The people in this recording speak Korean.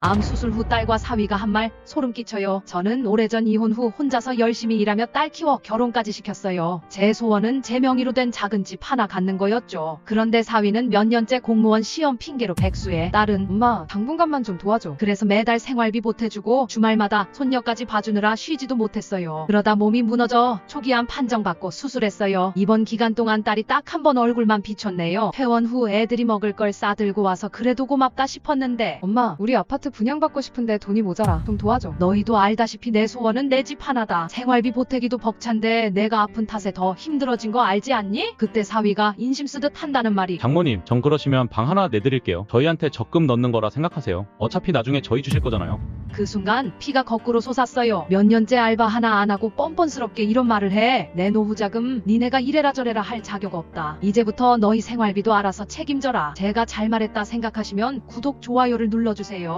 암 수술 후 딸과 사위가 한 말 소름 끼쳐요. 저는 오래전 이혼 후 혼자서 열심히 일하며 딸 키워 결혼까지 시켰어요. 제 소원은 제 명의로 된 작은 집 하나 갖는 거였죠. 그런데 사위는 몇 년째 공무원 시험 핑계로 백수에 딸은 엄마 당분간만 좀 도와줘. 그래서 매달 생활비 보태주고 주말마다 손녀까지 봐주느라 쉬지도 못했어요. 그러다 몸이 무너져 초기암 판정받고 수술했어요. 이번 기간 동안 딸이 딱 한 번 얼굴만 비쳤네요. 퇴원 후 애들이 먹을 걸 싸들고 와서 그래도 고맙다 싶었는데 엄마, 우리 아파트 분양받고 싶은데 돈이 모자라. 좀 도와줘. 너희도 알다시피 내 소원은 내 집 하나다. 생활비 보태기도 벅찬데 내가 아픈 탓에 더 힘들어진 거 알지 않니? 그때 사위가 인심 쓰듯 한다는 말이 장모님, 전 그러시면 방 하나 내드릴게요. 저희한테 적금 넣는 거라 생각하세요. 어차피 나중에 저희 주실 거잖아요. 그 순간 피가 거꾸로 솟았어요. 몇 년째 알바 하나 안 하고 뻔뻔스럽게 이런 말을 해. 내 노후자금 니네가 이래라 저래라 할 자격 없다. 이제부터 너희 생활비도 알아서 책임져라. 제가 잘 말했다 생각하시면 구독, 좋아요를 눌러주세요.